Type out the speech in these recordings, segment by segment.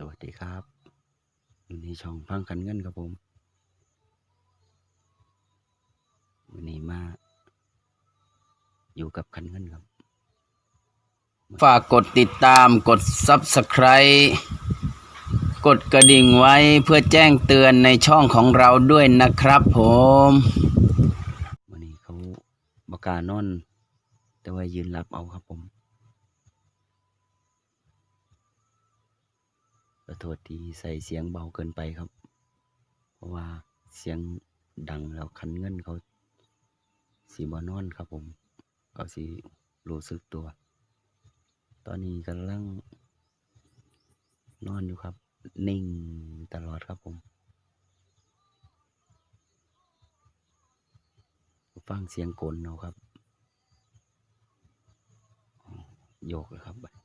สวัสดีครับอยู่ในช่องพังคันเงินครับผมวันนี้มา อยู่กับคันเงินครับ ฝากกดติดตามกด Subscribe กดกระดิ่งไว้เพื่อแจ้งเตือนในช่องของเราด้วยนะครับผมวันนี้เขาบกานอน แต่ว่ายืนหลับเอาครับผม ขอโทษที่ใส่เสียงเบาเกินไปครับ เพราะว่าเสียงดังแล้วคันเงินเขาสีบอนอนครับผมเขาสีรู้สึกตัว ตอนนี้กำลังนอนอยู่ครับ นิ่งตลอดครับผม ฟังเสียงกลนเอาครับ โยกเลยครับ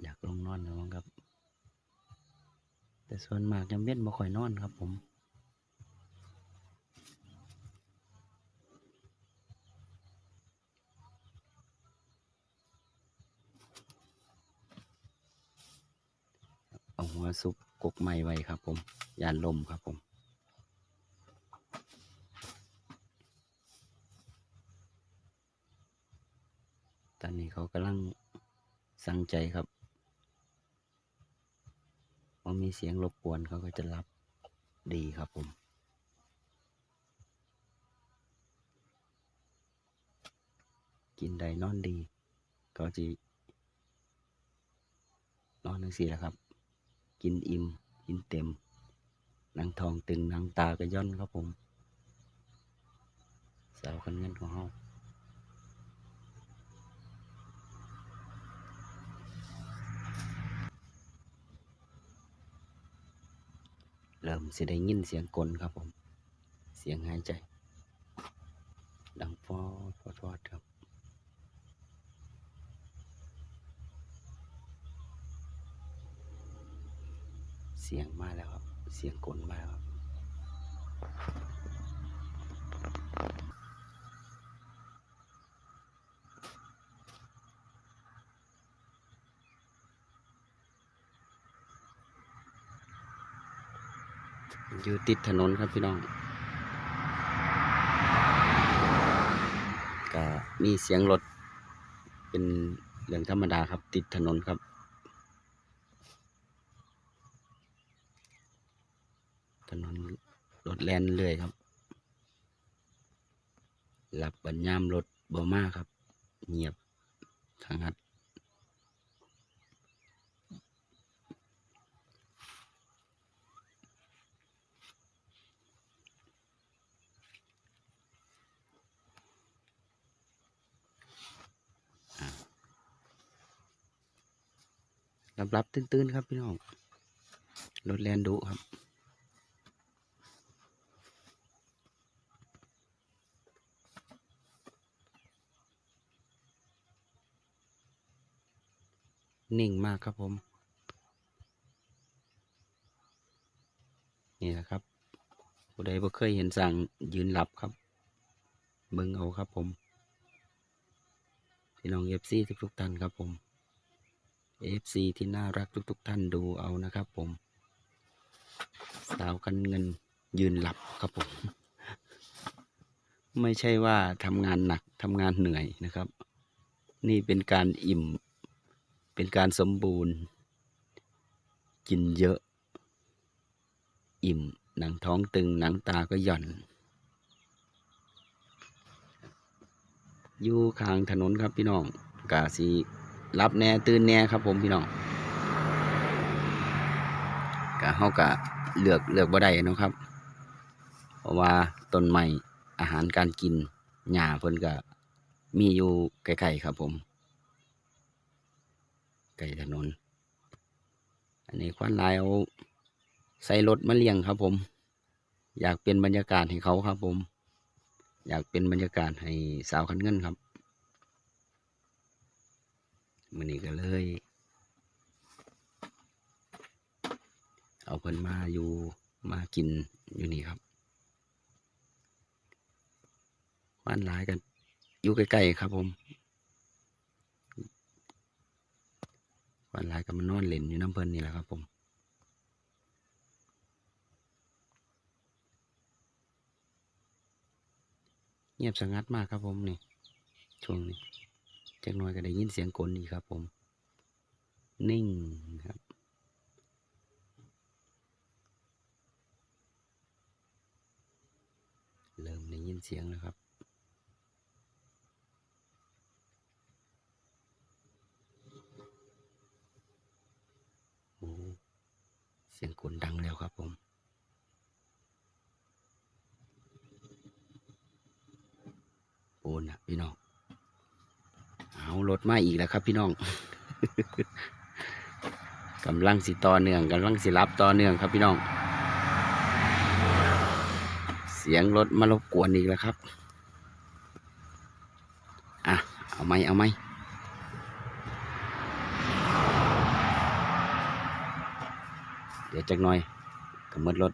อยากลงนอนแล้วครับ แต่ส่วนมากยังเว้นบ่ค่อยนอนครับผมเอาหัวซุปกกไม้ไว้ครับ ผมยานลมครับผมตอนนี้เขากำลังสั่งใจครับ พอมีเสียงรบกวนเขาก็จะรับดีครับผม กินได้นอนดีก็จะนอนทั้งสี่แหละครับ กินอิ่มกินเต็มนังทองตึงนังตาก็ย่อนครับผมสาวกันเงินของเฮา เริ่มสิได้ยินเสียงกลครับผม เสียงหายใจ ดังฟอดฟอดฟอดครับเสียงมาแล้วครับ เสียงกลมาแล้วครับ อยู่ติดถนนครับพี่น้องก็มีเสียงรถเป็นเรื่องธรรมดาครับ ติดถนนครับ ถนนรถแล่นเรื่อยครับหลับบัญยามรถบ่มาครับ เงียบทางหัด รับรับๆตื้นๆครับพี่น้องรถแลนดุครับนิ่งมากครับผม นี่แหละครับผู้ใดบ่เคยเห็นสั่งยืนหลับครับเบิ่งเอาครับผม พี่น้องเอฟซีทุกๆท่านครับผม FC ที่น่ารักทุกๆท่านดูเอานะครับผม สาวกันเงินยืนหลับครับผม ไม่ใช่ว่าทำงานหนักทำงานเหนื่อยนะครับ นี่เป็นการอิ่ม เป็นการสมบูรณ์ กินเยอะ อิ่ม หนังท้องตึง หนังตาก็หย่อนอยู่ข้างถนนครับพี่น้องกาสี รับแน่ตื่นแน่ครับ ผมพี่น้องกะเฮากะเลือกเลือกบ่ได้นะครับ เพราะว่าต้นไม้อาหารการกินหญ้าเพิ่นก็มีอยู่ใกล้ๆครับ ผมใกล้ถนน อันนี้ควันลายเอาใส่รถมาเลี้ยงครับ ผม อยากเป็นบรรยากาศให้เขาครับ ผม อยากเป็นบรรยากาศให้สาวคันเงินครับ มันนี้ก็เลย เอาเพิ่นมาอยู่มากินอยู่นี่ครับบ้านหลายกัน อยู่ใกล้ๆครับผมบ้านหลายก็มานอนเล่นอยู่น้ำเพิ่นนี่แหละครับ ผมเงียบสงัดมากครับผมนี่ช่วงนี้ จักหน่อยก็ได้ยินเสียงกลอีกครับ ผม นิ่งครับ เริ่มได้ยินเสียงแล้วครับโอ้เสียงกลดังแล้วครับผมโอนนะพี่น้อง เอารถมาอีกแล้วครับพี่น้องกำลังสิต่อเนื่องกำลังสิรับต่อเนื่องครับพี่น้อง เสียงรถมารบกวนอีกแล้วครับ อะ เอาไหมเอาไหมเดี๋ยวจักหน่อยกำมดรถ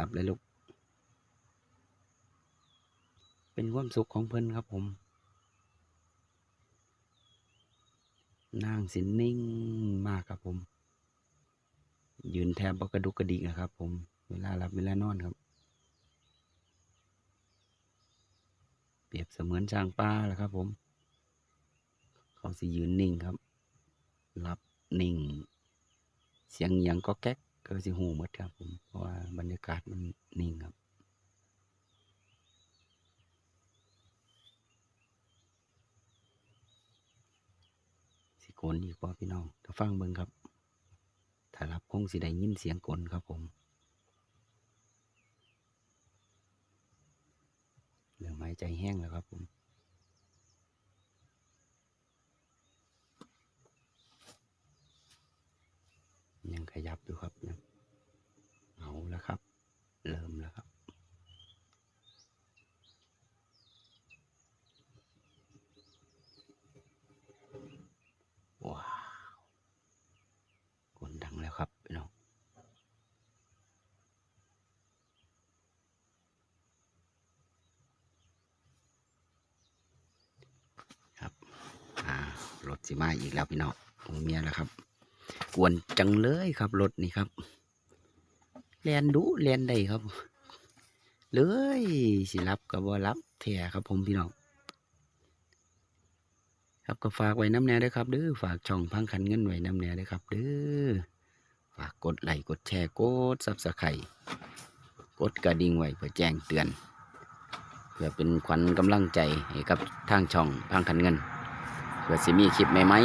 รับเลยลูก เป็น ความสุขของเพิ่นครับผมนั่งสินนิ่งมากครับผม ยืนแทบบ่กระดุกกระดิกอะครับผม เวลาหลับเวลานอนครับ เปรียบเสมือนช้างป่าแหละครับผม เขาสิยืนนิ่งครับหลับนิ่ง เสียงอิหยังก็แก๊กก็สิหูหมดครับผม เพราะว่าบรรยากาศมันนิ่งครับ โกนอีกว่าพี่น้องถ้าฟังเบิ่งครับ ถ้ารับคงสิได้ยินเสียงกลครับผม เรื่องไม้ใจแห้งแล้วครับผมยังขยับอยู่ครับยังเอาแล้วครับ เริ่มแล้วครับ ว้าวกลดังแล้วครับพี่น้อง ครับ อ่า รถสิมาอีกแล้วพี่น้องโอ้เมียแล้วครับ กวนจังเลยครับรถนี่ครับเรียนดูเรียนได้ครับ เลยสิรับกับว่ารับแท้ครับผมพี่น้องครับก็ฝากไว้น้ำแน่ด้วยครับเด้อฝากช่องพังคันเงินไว้น้ำแน่ด้วยครับเด้อฝากกดไลค์กดแชร์กดซับสไครต์กดกระดิ่งไว้เพื่อแจ้งเตือน เพื่อเป็นขวัญกำลังใจให้กับทางช่องพังคันเงิน พื่อสิมีคลิปใหม่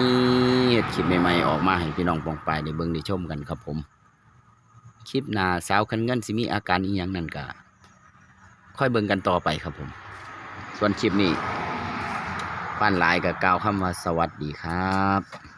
ๆคลิปใหม่ๆออกมาให้พี่น้องปองไปในเบื้องในชมกันครับผม คลิปหน้าสาวคันเงินสิมีอาการอีหยังนั่นกะค่อยเบิ่งกันต่อไปครับผม ส่วนคลิปนี้ป้านหลายกับกาวคำว่าสวัสดีครับ